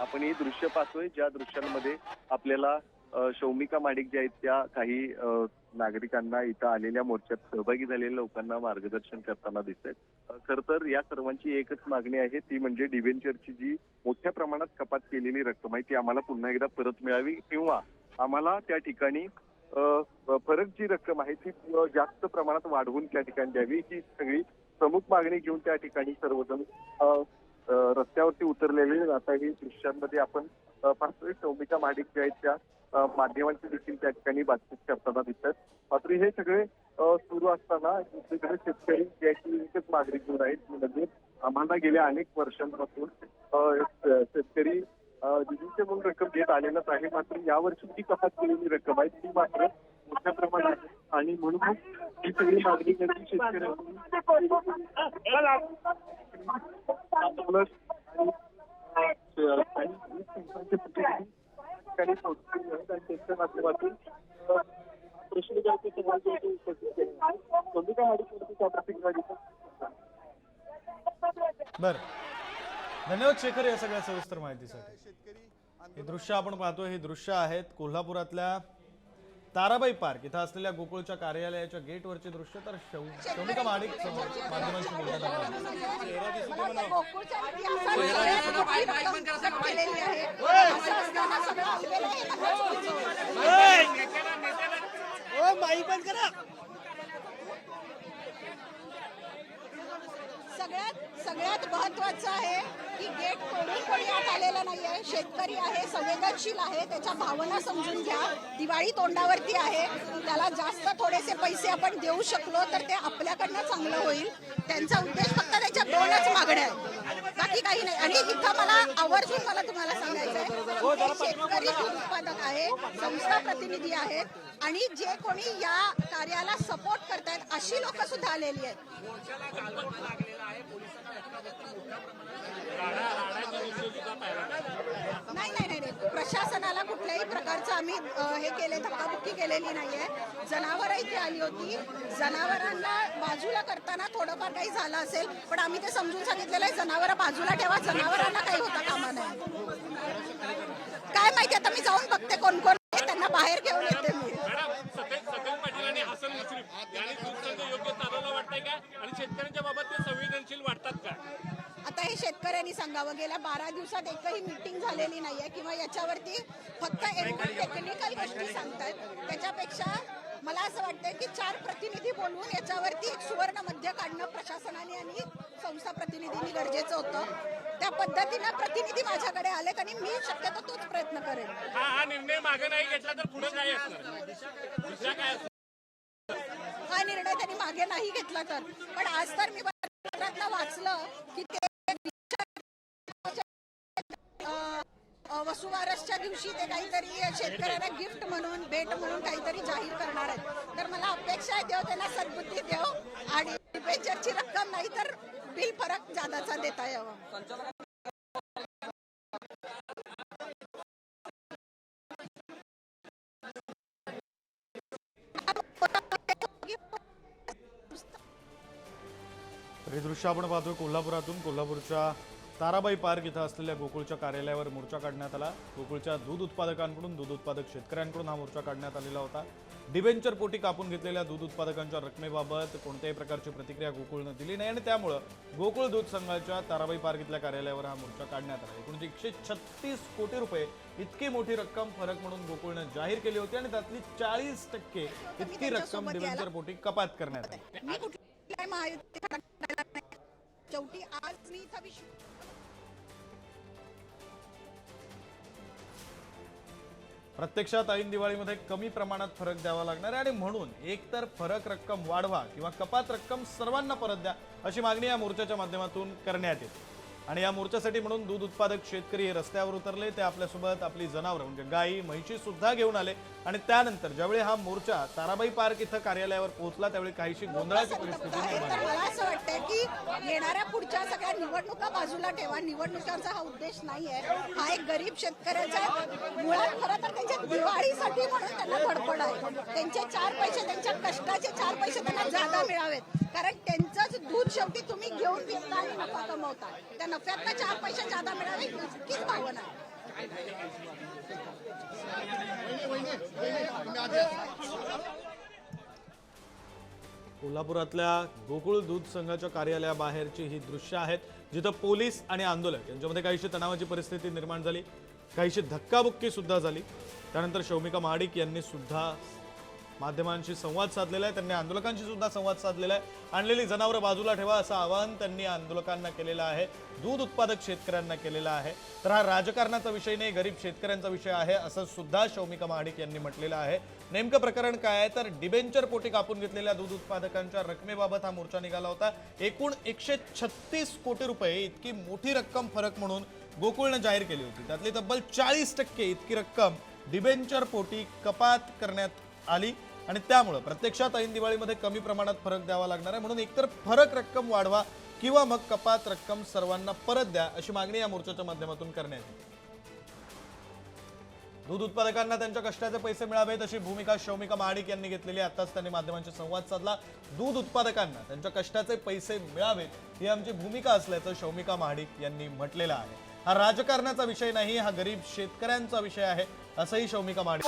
आपण ही दृश्य पाहतोय ज्या दृश्यांमध्ये आपल्याला शौमिका माडिक ज्या आहेत त्या काही नागरिकांना इथं आलेल्या मोर्चात सहभागी झालेल्या लोकांना मार्गदर्शन करताना दिसत आहेत खर तर या सर्वांची एकच मागणी आहे ती म्हणजे डिव्हेंचरची जी मोठ्या प्रमाणात कपात केलेली रक्कम आहे ती आम्हाला पुन्हा एकदा परत मिळावी किंवा आम्हाला त्या ठिकाणी फरक जी रक्कम आहे ती जास्त प्रमाणात वाढवून त्या ठिकाणी द्यावी ही सगळी प्रमुख मागणी घेऊन त्या ठिकाणी सर्वजण रस्त्यावरती उतरलेले आता ही दृश्यांमध्ये आपण पाहतोय सौमिका महाडिक ज्या आहेत त्या माध्यमांची देखील त्या ठिकाणी बातचीत करताना दिसतात. मात्र हे सगळे सुरू असताना दुसरीकडे शेतकरी ज्याची एकच मागणी घेऊन आहेत म्हणजे आम्हाला गेल्या अनेक वर्षांपासून शेतकरी दिदीचे म्हणून रक्कम घेत आलेलाच आहे. मात्र यावर्षी जी कपात केलेली रक्कम आहे. ती मात्र मोठ्या प्रमाणात आणि म्हणून ही सगळी मागणी शेतकऱ्यांनी माध्यमातून बर. धन्यवाद शेखर या सगळ्या सविस्तर माहितीसाठी. हे दृश्य आपण पाहतोय हे दृश्य आहेत कोल्हापुरातल्या ताराबाई पार्क इथं असलेल्या गोकुळच्या कार्यालयाच्या गेटवरचे दृश्य तर शौ- शौमिका महाडिक समोर माध्यमांशी म्हणाल्या. गोकुळच्या इतिहासात सगळ्यात मोठी रक्कम जप्त केलेली आहे. असं असताना सगळं आपल्याला हे सगळ्यात महत्वाचं आहे की गेट तोडून कोणी आत आलेलं आहे. शेतकरी आहे संवेदनशील आहे त्याच्या भावना समजून घ्या. दिवाळी तोंडावरती आहे. त्याला जास्त थोडेसे पैसे आपण देऊ शकलो तर ते आपल्याकडनं चांगलं होईल. त्यांचा उद्देश फक्त त्याच्या दोनच मागण्या आहेत. बाकी काही नाही. आणि इथं मला आवर्जून मला तुम्हाला सांगायचं आहे हे शेतकरी उत्पादक आहे संस्था प्रतिनिधी आहेत. आणि जे कोणी या कार्याला आलेली आहेत नाही नाही नाही नाही. प्रशासनाला कुठल्याही प्रकारचं आम्ही हे केले धक्काबुक्की केलेली नाहीये. जनावर इथे आली होती. जनावरांना बाजूला करताना थोडंफार काही झालं असेल पण आम्ही ते समजून सांगितलेलं आहे जनावर बाजूला ठेवा जनावरांना काही होता कामा नये. काय माहिती आता मी जाऊन बघते कोण कोण आहे त्यांना बाहेर घेऊन येते मी मॅडम सतेज सतेज पाटील आणि हसन मुश्रीफ यांनी दूधसंघ योग्य चालवलं वाटतंय का आणि शेतकऱ्यांच्या बाबत ते संवेदनशील वाटतात का आता हे शेतकऱ्यांनी सांगावं. गेल्या बारा दिवसात एकही मीटिंग झालेली नाहीये किंवा याच्यावरती फक्त एकदम टेक्निकल गोष्टी सांगतात त्याच्यापेक्षा मला असं वाटतंय की चार प्रतिनिधी बोलवून याच्यावरती एक सुवर्ण मध्य काढणं प्रशासनाने आणि संस्था प्रतिनिधींनी गरजेचं होतं. त्या पद्धतीनं प्रतिनिधी माझ्याकडे आले आणि मी शक्यतो तोच प्रयत्न करेन. हा हा निर्णय मागे नाही घेतला तर पुढे काय हा निर्णय त्यांनी मागे नाही घेतला तर. पण आज तर मी वाचलं की ते वसुवारसच्या दिवशी ते काहीतरी शेतकऱ्यांना गिफ्ट म्हणून भेट म्हणून काहीतरी जाहीर करणार आहेत. तर मला अपेक्षा आहे देव त्यांना सद्बुद्धी देव आणि पेचरची रक्कम नाही तर बिल फरक जादाचा देता यावं. हे दृश्य आपण पाहतोय कोल्हापुरातून. कोल्हापूरच्या ताराबाई पार्क इथं असलेल्या गोकुळच्या कार्यालयावर मोर्चा काढण्यात आला. गोकुळच्या दूध उत्पादकांकडून दूध उत्पादक शेतकऱ्यांकडून हा मोर्चा काढण्यात आलेला होता. डिबेंचर पोटी कापून घेतलेल्या दूध उत्पादकांच्या रकमेबाबत कोणत्याही प्रकारची प्रतिक्रिया गोकुळनं दिली नाही आणि त्यामुळं गोकुळ दूध संघाच्या ताराबाई पार्क इथल्या कार्यालयावर हा मोर्चा काढण्यात आला. एकूण एकशे छत्तीस कोटी रुपये इतकी मोठी रक्कम फरक म्हणून गोकुळनं जाहीर केली होती आणि त्यातली चाळीस टक्के इतकी रक्कम डिबेंचर पोटी कपात करण्यात आली. शेवटी आज मी इथं विश्व प्रत्यक्षात ऐन दिवाळीमध्ये कमी प्रमाणात फरक द्यावा लागणार आहे आणि म्हणून एकतर फरक रक्कम वाढवा किंवा कपात रक्कम सर्वांना परत द्या अशी मागणी या मोर्चाच्या माध्यमातून करण्यात येते. आणि या मोर्चासाठी म्हणून दूध उत्पादक शेतकरी हे रस्त्यावर उतरले ते आपल्यासोबत आपली जनावरं म्हणजे गायी म्हैशी सुद्धा घेऊन आले. आणि त्यानंतर ज्यावेळी हा मोर्चा ताराबाई पार्क इथं कार्यालयावर पोहोचला त्यावेळी काहीशी गोंधळाची परिस्थिती निर्माण तर झाली मला असं वाटतंय की येणाऱ्या पुढच्या सगळ्या निवडणुका बाजूला ठेवा. निवडणुकांचा हा उद्देश नाहीये. हा एक गरीब शेतकऱ्याचा मुळात खरं तर त्यांच्या दिवाळीसाठी म्हणून त्यांना धडपड आहे. त्यांचे चार पैसे त्यांच्या कष्टाचे चार पैसे त्यांना जादा मिळावेत. कारण त्यांचंच दूध शेवटी तुम्ही घेऊन विकता आणि नफा कमवता. त्या नफ्यातनं चार पैसे जादा मिळावे इतकीच भावना आहे. कोल्हापुरातल्या गोकुळ दूध संघाच्या कार्यालयाबाहेरची ही दृश्य आहेत जिथं पोलीस आणि आंदोलक यांच्यामध्ये काहीशी तणावाची परिस्थिती निर्माण झाली. काहीशी धक्काबुक्की सुद्धा झाली. त्यानंतर शौमिका महाडिक यांनी सुद्धा माध्यमांशी संवाद साधलेला आहे. त्यांनी आंदोलकांशी सुद्धा संवाद साधलेला आहे. आणलेली जनावरं बाजूला ठेवा असं आवाहन त्यांनी आंदोलकांना केलेलं आहे. दूध उत्पादक शेतकऱ्यांना केलेलं आहे. तर हा राजकारणाचा विषय नाही गरीब शेतकऱ्यांचा विषय आहे असं सुद्धा शौमिका महाडिक यांनी म्हटलेलं आहे. नेमकं प्रकरण काय आहे? तर डिबेंचर पोटी कापून घेतलेल्या दूध उत्पादकांच्या रकमेबाबत हा मोर्चा निघाला होता. एकूण एकशे छत्तीस कोटी रुपये इतकी मोठी रक्कम फरक म्हणून गोकुळनं जाहीर केली होती. त्यातली तब्बल चाळीस टक्के इतकी रक्कम डिबेंचर पोटी कपात करण्यात आली. आणि त्यामुळं प्रत्यक्षात ऐन दिवाळीमध्ये कमी प्रमाणात फरक द्यावा लागणार आहे. म्हणून एकतर फरक रक्कम वाढवा किंवा मग कपात रक्कम सर्वांना परत द्या अशी मागणी या मोर्चाच्या माध्यमातून करण्यात येईल. दूध उत्पादकांना त्यांच्या कष्टाचे पैसे मिळावेत अशी भूमिका शौमिका महाडिक यांनी घेतलेली आताच त्यांनी माध्यमांशी संवाद साधला. दूध उत्पादकांना त्यांच्या कष्टाचे पैसे मिळावेत ही आमची भूमिका असल्याचं शौमिका महाडिक यांनी म्हटलेलं आहे. हा राजकारणाचा विषय नाही हा गरीब शेतकऱ्यांचा विषय आहे असंही शौमिका महाडिक